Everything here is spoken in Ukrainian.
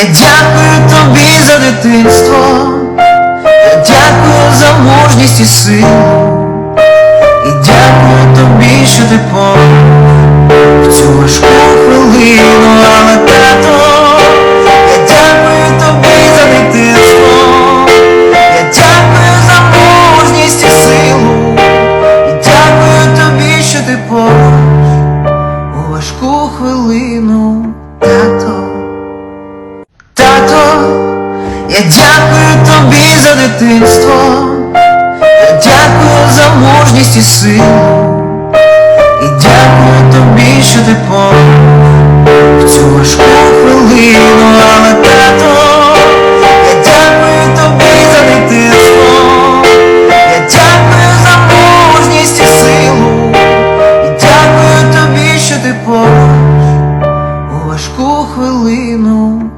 Я дякую тобі за дитинство, я дякую за мужність і силу, і дякую тобі, що ти поруч. В цю важку хвилину, але тато, я дякую тобі за дитинство, я дякую за мужність і силу, і дякую тобі, що ти поруч. У важку хвилину, тато. Дякую тобі за дитинство, я дякую за мужність і силу, і дякую тобі, що ти поруч в цю важку хвилину, але тато, я дякую тобі за дитинство, я дякую за мужність і силу, і дякую тобі, що ти поруч у важку хвилину.